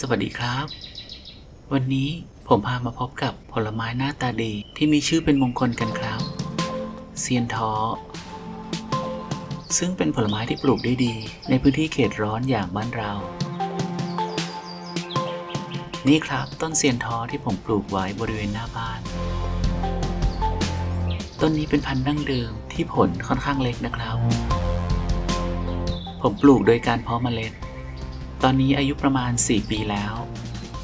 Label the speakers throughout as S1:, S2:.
S1: สวัสดีครับ วันนี้ผมพามาพบกับผลไม้หน้าตาดีที่มีชื่อเป็นมงคลกันครับเซียนท้อซึ่งเป็นผลไม้ที่ปลูกได้ดี ในพื้นที่เขตร้อนอย่างบ้านเรา นี่ครับต้นเซียนท้อที่ผมปลูกไว้บริเวณหน้าบ้าน ต้นนี้เป็นพันธุ์ดั้งเดิมที่ผลค่อนข้างเล็กนะครับ ผมปลูกโดยการเพาะเมล็ด อนนี้อายุประมาณ 4 ปีแล้ว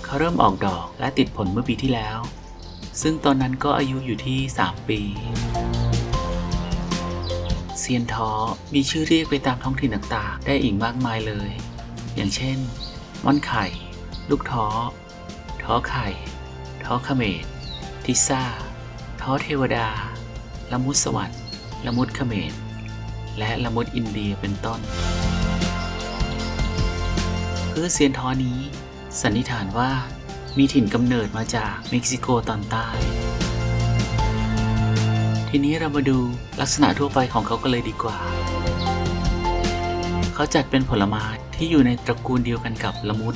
S1: เขาเริ่มออกดอกและติดผลเมื่อปีที่แล้ว ซึ่งตอนนั้นก็อายุอยู่ที่ 3 ปีเซียนท้อมีชื่อเรียกไปตามท้องถิ่นต่างๆ ได้อีกมากมายเลย อย่างเช่น ม่อนไข่ ลูกท้อ ท้อไข่ ท้อเขมร ทิซ่า ท้อเทวดา ละมุดสวรรค์ ละมุดเขมร และละมุดอินเดียเป็นต้น พืชเซียนท้อนี้ สันนิษฐานว่ามีถิ่นกำเนิดมาจากเม็กซิโกตอนใต้ ทีนี้เรามาดูลักษณะทั่วไปของเขากันเลยดีกว่า เขาจัดเป็นผลไม้ที่อยู่ในตระกูลเดียวกันกับละมุด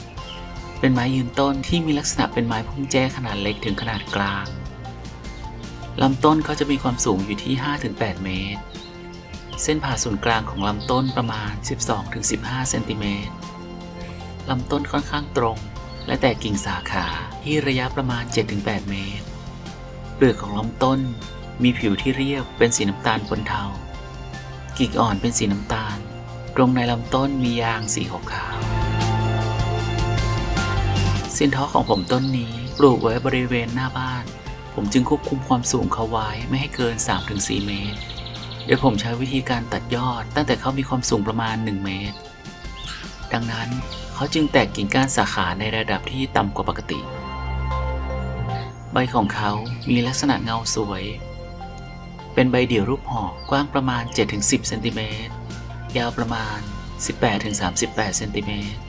S1: เป็นไม้ยืนต้นที่มีลักษณะเป็นไม้พุ่มแจ้ขนาดเล็กถึงขนาดกลางลำต้นเขาจะมีความสูงอยู่ที่ 5-8 เมตร เส้นผ่าศูนย์กลางของลำต้นประมาณ 12-15 เซนติเมตร ลำต้นค่อนข้างตรง และแตกกิ่งสาขาที่ระยะประมาณ 7-8 เมตร เปลือกของลำต้นมีผิวที่เรียบเป็นสีน้ำตาลปนเทา กิ่งอ่อนเป็นสีน้ำตาล ตรงในลำต้นมียางสีขาวๆเส้นท้อของผมต้นนี้ปลูกไว้บริเวณหน้าบ้าน ผมจึงควบคุมความสูงเขาไว้ไม่ให้เกิน 3-4 เมตรโดยผมใช้วิธีการตัดยอดตั้งแต่เขามีความสูงประมาณ 1 เมตร ดังนั้นเขาจึงแตกกิ่งก้านสาขาในระดับที่ต่ำกว่าปกติ ใบของเขามีลักษณะเงาสวย เป็นใบเดี่ยวรูปห่อกว้างประมาณ 7-10 เซนติเมตร ยาวประมาณ 18-38 เซนติเมตร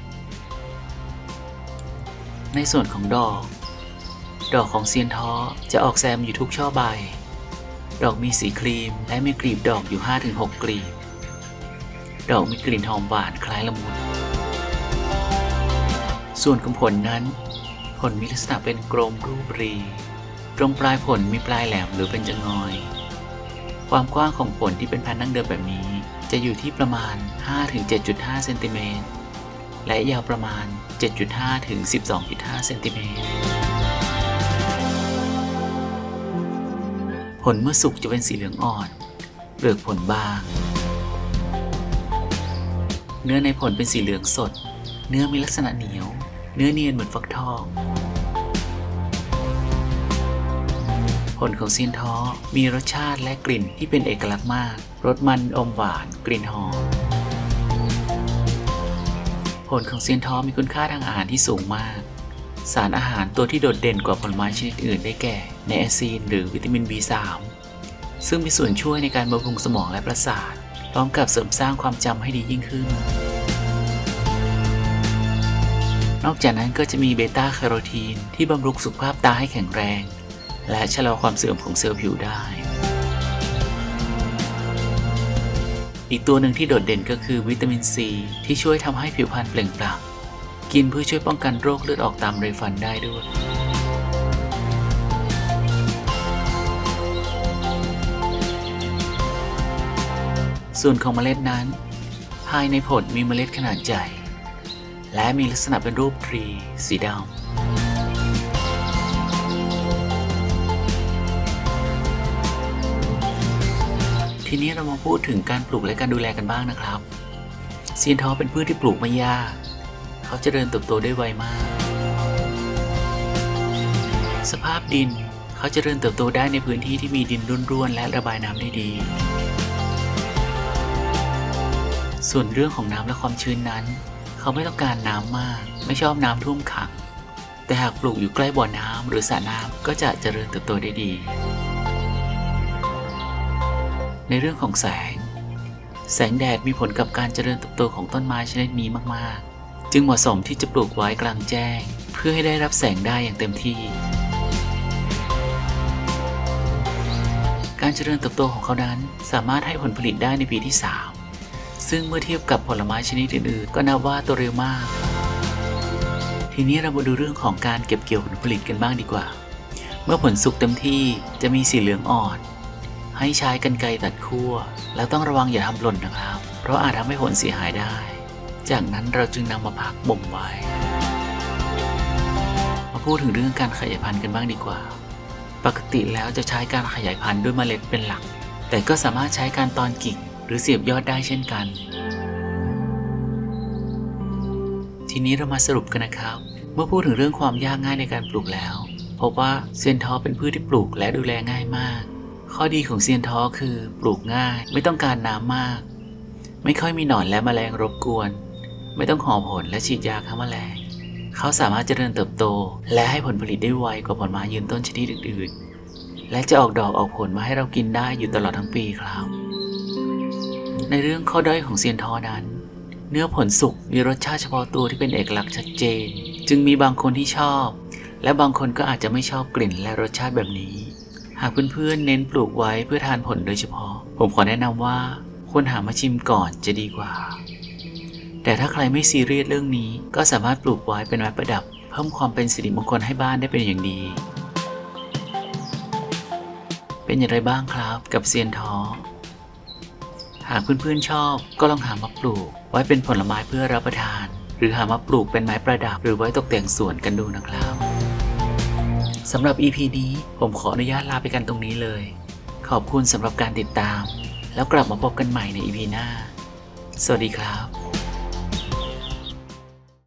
S1: ในส่วนของดอก ดอกของเซียนท้อจะออกแซมอยู่ทุกช่อใบ ดอกมีสีครีมและมีกลีบดอกอยู่ 5-6 กลีบ ดอกมีกลิ่นหอมหวานคล้ายละมุน ส่วนของผลนั้น ผลมีลักษณะเป็นกลมรูปรี ตรงปลายผลมีปลายแหลมหรือเป็นจงอย ความกว้างของผลที่เป็นพันธุ์ดั้งเดิมแบบนี้ จะอยู่ที่ประมาณ 5-7.5เซนติเมตรและยาวประมาณ 7.5 ถึง 12.5 เซนติเมตร ผลเมื่อสุกจะเป็นสีเหลืองอ่อน เปลือกผลบาง เนื้อในผลเป็นสีเหลืองสด เนื้อมีลักษณะเหนียว เนื้อเนียนเหมือนฟักทอง ผลของเซียนท้อมีรสชาติและกลิ่นที่เป็นเอกลักษณ์มาก รสมันอมหวาน กลิ่นหอม ผลของเซียนท้อมีคุณค่าทางอาหารที่สูงมาก สารอาหารตัวที่โดดเด่นกว่าผลไม้ชนิดอื่นได้แก่ไนแอซีนหรือวิตามิน B3 ซึ่งมีส่วนช่วยในการบำรุงสมองและประสาท พร้อมกับเสริมสร้างความจำให้ดียิ่งขึ้น นอกจากนั้นก็จะมีเบต้าแคโรทีนที่บำรุงสุขภาพตาให้แข็งแรง และชะลอความเสื่อมของเซลล์ผิวได้ อีกตัวหนึ่งที่โดดเด่นก็คือวิตามินซีที่ช่วยทำให้ผิวพรรณเปล่งปลั่งกินเพื่อช่วยป้องกันโรคเลือดออกตามไรฟันได้ด้วยส่วนของเมล็ดนั้น ภายในผลมีเมล็ดขนาดใหญ่ และมีลักษณะเป็นรูปทรีสีดำทีนี้เรามาพูดถึงการปลูกและการดูแลกันบ้างนะครับเซียนท้อเป็นพืชที่ปลูกไม่ยาก เขาจะเดินเติบโตได้ไวมาก สภาพดินเขาจะเริญเติบโตได้ในพื้นที่ที่มีดินร่วนๆและระบายน้ำได้ดี ส่วนเรื่องของน้ำและความชื้นนั้น เขาไม่ต้องการน้ำมาก ไม่ชอบน้ำท่วมขัง แต่หากปลูกอยู่ใกล้บ่อน้ำหรือสระน้ำก็จะเจริญเติบโตได้ดี ในเรื่องของแสง แสงแดดมีผลกับการเจริญเติบโตของต้นไม้ชนิดนี้มาก ๆ จึงเหมาะสมที่จะปลูกไว้กลางแจ้ง เพื่อให้ได้รับแสงได้อย่างเต็มที่ การเจริญเติบโตของเขานั้นสามารถให้ผลผลิตได้ในปีที่3 ซึ่งเมื่อเทียบกับผลไม้ชนิดอื่นๆ ก็นับว่าตัวเร็วมากททีนี้เรามาดูเรื่องของการเก็บเกี่ยวผลผลิตกันบ้างดีกว่า เมื่อผลสุกเต็มที่จะมีสีเหลืองอ่อน ให้ใช้กันไกรตัดขั้ว แล้วต้องระวังอย่าทำหล่นนะครับ เพราะอาจทำให้ผลเสียหายได้ จากนั้นเราจึงนำมาพักบ่มไว้ มาพูดถึงเรื่องการขยายพันธุ์กันบ้างดีกว่า ปกติแล้วจะใช้การขยายพันธุ์ด้วยเมล็ดเป็นหลัก แต่ก็สามารถใช้การตอนกิ่ง หรือเสียบยอดได้เช่นกัน ทีนี้เรามาสรุปกันนะครับ เมื่อพูดถึงเรื่องความยากง่ายในการปลูกแล้ว พบว่าเซียนท้อเป็นพืชที่ปลูกและดูแลง่ายมาก ข้อดีของเซียนท้อคือปลูกง่าย ไม่ต้องการน้ำมาก ไม่ค่อยมีหนอนและแมลงรบกวน ไม่ต้องห่อผลและฉีดยาฆ่าแมลงเขาสามารถเจริญเติบโต และให้ผลผลิตได้ไวกว่าผลไม้ยืนต้นชนิดอื่นๆ และจะออกดอกออกผลมาให้เรากินได้อยู่ตลอดทั้งปีครับ ในเรื่องข้อด้อยของเซียนทอนั้น เนื้อผลสุกมีรสชาติเฉพาะตัวที่เป็นเอกลักษณ์ชัดเจน จึงมีบางคนที่ชอบ และบางคนก็อาจจะไม่ชอบกลิ่นและรสชาติแบบนี้ หากเพื่อนๆเน้นปลูกไว้เพื่อทานผลโดยเฉพาะ ผมขอแนะนำว่าควรหามาชิมก่อนจะดีกว่า แต่ถ้าใครไม่ซีเรียสเรื่องนี้ ก็สามารถปลูกไว้เป็นไม้ประดับ เพิ่มความเป็นสิริมงคลให้บ้านได้เป็นอย่างดีเป็นอย่างไรบ้างครับกับเซียนท้อากเพื่อนๆชอบ ก็ลองหามาปลูก ไว้เป็นผลไม้เพื่อรับประทาน หรือหามาปลูกเป็นไม้ประดับ หรือไว้ตกแต่งสวนกันดูนะครับสำหรับ EP นี้ผมขออนุญาตลาไปกันตรงนี้เลย ขอบคุณสำหรับการติดตาม แล้วกลับมาพบกันใหม่ใน EP หน้า สวัสดีครับ